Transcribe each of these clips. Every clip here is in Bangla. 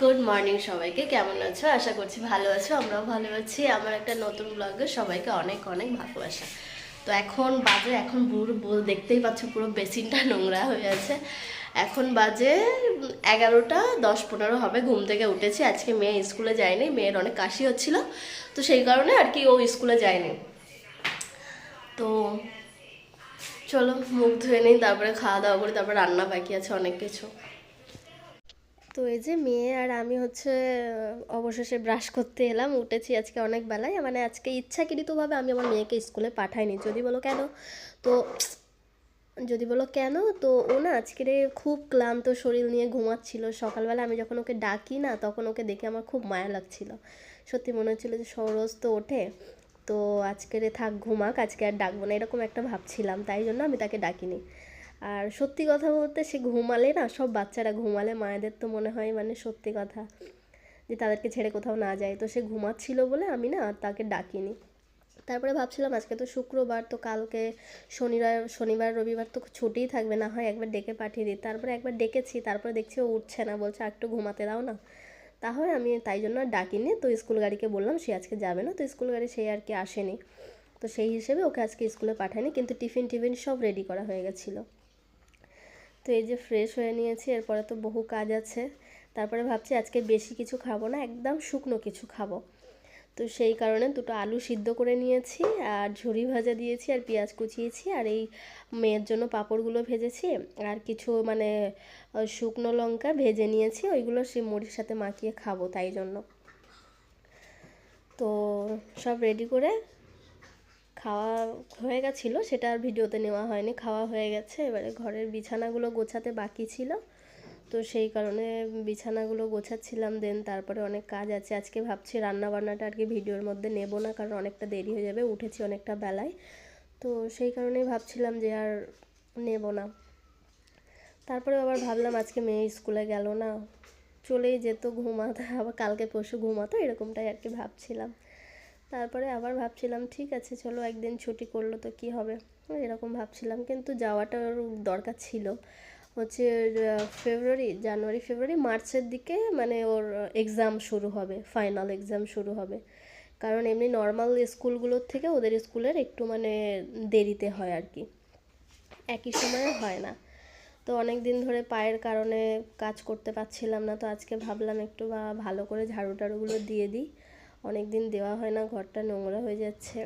গুড মর্নিং সবাইকে, কেমন আছো? আশা করছি ভালো আছো, আমরাও ভালো আছি। আমার একটা নতুন ব্লগে সবাইকে অনেক অনেক ভালোবাসা। তো এখন বাজে, এখন পুরো বল- দেখতেই পাচ্ছ পুরো বেসিনটা নোংরা হয়ে আছে। এখন বাজে এগারোটা, দশ পনেরো হবে, ঘুম থেকে উঠেছি। আজকে মেয়ে স্কুলে যায়নি, মেয়ের অনেক কাশি হচ্ছিল। তো সেই কারণে আর কি ও স্কুলে যায়নি। তো চলো মুখ ধুয়ে নিই, তারপরে খাওয়া দাওয়া করি, তারপরে রান্না বাকি আছে অনেক কিছু। তো এই যে মেয়ে আর আমি হচ্ছে অবশেষে ব্রাশ করতে এলাম, উঠেছি আজকে অনেক বেলায়। মানে আজকে ইচ্ছাকৃতভাবে আমি আমার মেয়েকে স্কুলে পাঠাইনি। যদি বলো কেন? তো, যদি বলো কেন? তো ও না আজকের খুব ক্লান্ত শরীর নিয়ে ঘুমাচ্ছিল। সকালবেলা আমি যখন ওকে ডাকি না, তখন ওকে দেখে আমার খুব মায়া লাগছিল। সত্যি মনে হচ্ছিল যে সরোজ তো ওঠে। তো আজকের থাক, ঘুমাক, আজকে আর ডাকবো না, এরকম একটা ভাবছিলাম। তাই জন্য আমি তাকে ডাকিনি। আর সত্যি কথা বলতে সে ঘুমালে না, সব বাচ্চারা ঘুমালে, মায়েদের তো মনে হয় মানে সত্যি কথা যে তাদেরকে ছেড়ে কোথাও না যায়। তো সে ঘুমাচ্ছিল বলে আমি না তাকে ডাকিনি। তারপরে ভাবছিলাম আজকে তো শুক্রবার, তো কালকে শনিবার শনিবার, রবিবার তো ছুটিই থাকবে, না হয় একবার ডেকে পাঠিয়ে দিই। তারপরে একবার ডেকেছি, তারপরে দেখছি ও উঠছে না, বলছে একটু ঘুমাতে দাও না। তাহলে আমি তাই জন্য ডাকিনি, তো স্কুল গাড়িকে বললাম সে আজকে যাবে না, তো স্কুল গাড়ি সে আর কি আসেনি। তো সেই হিসেবে ওকে আজকে স্কুলে পাঠায়নি, কিন্তু টিফিন টিফিন সব রেডি করা হয়ে গেছিল। তো এই যে ফ্রেশ হয়ে নিয়েছি, এরপরে তো বহু কাজ আছে। তারপরে ভাবছি আজকে বেশি কিছু খাব না, একদম শুকনো কিছু খাব। তো সেই কারণে দুটো আলু সিদ্ধ করে নিয়েছি, আর ঝুরি ভাজা দিয়েছি, আর পেঁয়াজ কুচিয়েছি, আর এই মেয়ের জন্য পাঁপড়গুলো ভেজেছি, আর কিছু মানে শুকনো লঙ্কা ভেজে নিয়েছি, ওইগুলো সে মুড়ির সাথে মাখিয়ে খাব তাই জন্য। তো সব রেডি করে খাওয়া হয়ে গেছিল, সেটা আর ভিডিওতে নেওয়া হয়নি, খাওয়া হয়ে গেছে। এবারে ঘরের বিছানাগুলো গোছাতে বাকি ছিল। তো সেই কারণে বিছানাগুলো গোছাচ্ছিলাম দেন তারপরে অনেক কাজ আছে। আজকে ভাবছি রান্না বান্নাটা আর কি ভিডিওর মধ্যে নেব না, কারণ অনেকটা দেরি হয়ে যাবে, উঠেছি অনেকটা বেলায়। তো সেই কারণেই ভাবছিলাম যে আর নেব না। তারপরে আবার ভাবলাম আজকে মেয়ে স্কুলে গেল না, চলেই যেত ঘুমাতে, আবার কালকে পরশু ঘুমাতো, এরকমটাই আর কি ভাবছিলাম। তারপরে আবার ভাবছিলাম, ঠিক আছে, চলো একদিন ছুটি করল তো কি হবে? এরকম ভাবছিলাম, কিন্তু যাওয়াটার দরকার ছিল। হচ্ছে ফেব্রুয়ারি, জানুয়ারি, ফেব্রুয়ারি, মার্চের দিকে মানে ওর এক্সাম শুরু হবে ফাইনাল এক্সাম শুরু হবে। কারণ এমনি নর্মাল স্কুলগুলোর থেকে ওদের স্কুলের একটু মানে দেরিতে হয় আর কি। একই সময়ে হয় না। তো অনেক দিন ধরে পায়ের কারণে কাজ করতে পারছিলাম না, তো আজকে ভাবলাম একটু বা ভালো করে ঝাড়ু টাড়ুগুলো দিয়ে দিই। অনেক দিন দেওয়া হয় না, ঘরটা নোংরা হয়ে যাচ্ছে।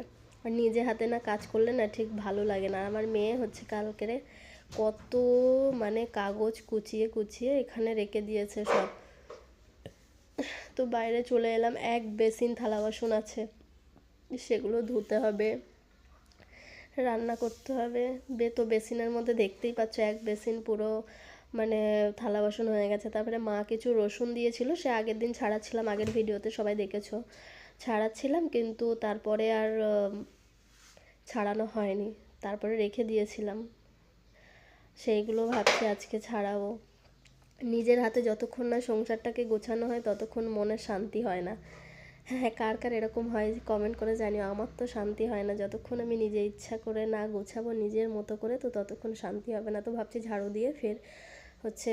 আর নিজে হাতে না কাজ করলে না ঠিক ভালো লাগে না। আমার মেয়ে হচ্ছে কালকেরে কত মানে কাগজ কুচিয়ে কুচিয়ে এখানে রেখে দিয়েছে সব। তো বাইরে চলে এলাম, এক বেসিন থালা বাসন আছে, সেগুলো ধুতে হবে, রান্না করতে হবে। বে, তো বেসিনের মধ্যে দেখতেই পাচ্ছ, এক বেসিন পুরো মানে থালা বাসন হয়ে গেছে। তারপরে মা কিছু রসুন দিয়েছিল, সে আগের দিন ছাড়াচ্ছিলাম, আগের ভিডিওতে সবাই দেখেছ। ছাড়াচ্ছিলাম কিন্তু তারপরে আর ছাড়ানো হয়নি। তারপরে রেখে দিয়েছিলাম। সেইগুলো ভাবছি আজকে ছাড়াবো। নিজের হাতে যতক্ষণ না সংসারটাকে গোছানো হয়, ততক্ষণ মনে শান্তি হয় না। হ্যাঁ কার কার এরকম হয় কমেন্ট করে জানিও। আমার তো শান্তি হয় না। যতক্ষণ আমি নিজে ইচ্ছা করে না গোছাবো নিজের মতো করে, তো ততক্ষণ শান্তি হবে না। তো ভাবছি ঝাড়ু দিয়ে ফের হচ্ছে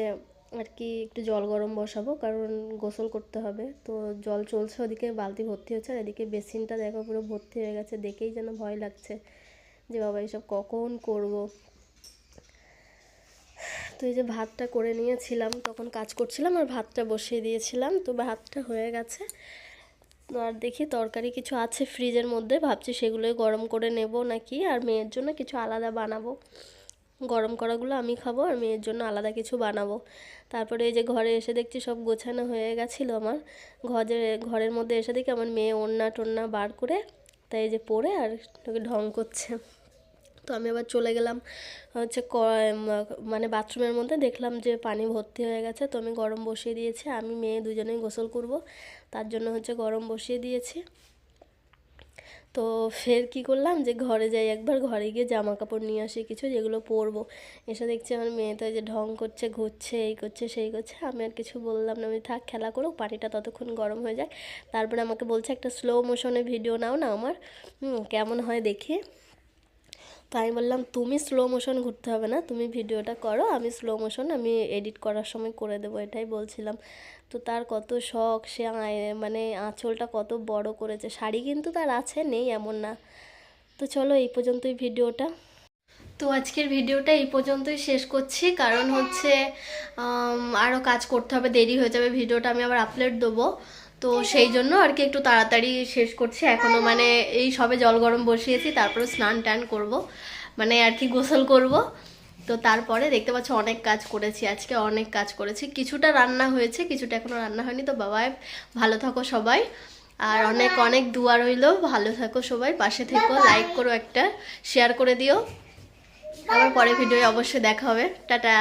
আর কি একটু জল গরম বসাবো, কারণ গোসল করতে হবে। তো জল চলছে ওদিকে, বালতি ভর্তি হচ্ছে, আর এদিকে বেসিনটা দেখো পুরো ভর্তি হয়ে গেছে, দেখেই যেন ভয় লাগছে যে বাবা এসব কখন করব। তো এই যে ভাতটা করে নিয়েছিলাম, তখন কাজ করছিলাম আর ভাতটা বসিয়ে দিয়েছিলাম, তো ভাতটা হয়ে গেছে। আর দেখি তরকারি কিছু আছে ফ্রিজের মধ্যে, ভাবছি সেগুলোই গরম করে নেব নাকি, আর মেয়ের জন্য কিছু আলাদা বানাবো। গরম করাগুলো আমি খাব আর মেয়ের জন্য আলাদা কিছু বানাবো। তারপরে এই যে ঘরে এসে দেখছি সব গোছানো হয়ে গেছিল আমার। ঘরে, ঘরের মধ্যে এসে দেখি আমার মেয়ে ওড়না টোন্না বার করে তাই এই যে পরে আর তোকে ঢং করছে। তো আমি আবার চলে গেলাম হচ্ছে মানে বাথরুমের মধ্যে দেখলাম যে পানি ভর্তি হয়ে গেছে তো আমি গরম বসিয়ে দিয়েছি। আমি, মেয়ে দুজনেই গোসল করব। তার জন্য হচ্ছে গরম বসিয়ে দিয়েছি। তো ফের কি করলাম যে ঘরে যাই, একবার ঘরে গিয়ে জামা কাপড় নিয়ে আসি, কিছু যেগুলো পরবো। এসে দেখছি আমার মেয়ে তো এই যে ঢং করছে, ঘুরছে, এই করছে, সেই করছে। আমি আর কিছু বললাম না, আমি থাক, খেলা করো পানিটা ততক্ষণ গরম হয়ে যায় তারপরে আমাকে বলছে, একটা স্লো মোশনে ভিডিও নাও না আমার। কেমন হয় দেখি। তো আমি বললাম, তুমি স্লো মোশন ঘুরতে হবে না, তুমি ভিডিওটা করো, আমি স্লো মোশন আমি এডিট করার সময় করে দেবো। এটাই বলছিলাম। তো তার কত শখ, সে মানে আঁচলটা কত বড় করেছে। শাড়ি কিন্তু তার আছে, নেই এমন না। তো চলো এই পর্যন্তই ভিডিওটা। তো আজকের ভিডিওটা এই পর্যন্তই শেষ করছি। কারণ হচ্ছে আরও কাজ করতে হবে, দেরি হয়ে যাবে। ভিডিওটা আমি আবার আপলোড দেবো। তো সেই জন্য আর কি একটু তাড়াতাড়ি শেষ করছি। এখনও মানে এই সবে জল গরম বসিয়েছি, তারপরে স্নান টান করব। মানে আর কি গোসল করব। তো তারপরে দেখতে পাচ্ছ অনেক কাজ করেছি, আজকে অনেক কাজ করেছি। কিছুটা রান্না হয়েছে, কিছুটা এখনও রান্না হয়নি, তো বাবাই, ভালো থাকো সবাই। আর অনেক অনেক দুয়া রইল, ভালো থাকো সবাই, পাশে থেকো লাইক করো একটা শেয়ার করে দিও। আবার পরে ভিডিও অবশ্যই দেখা হবে। টাটা।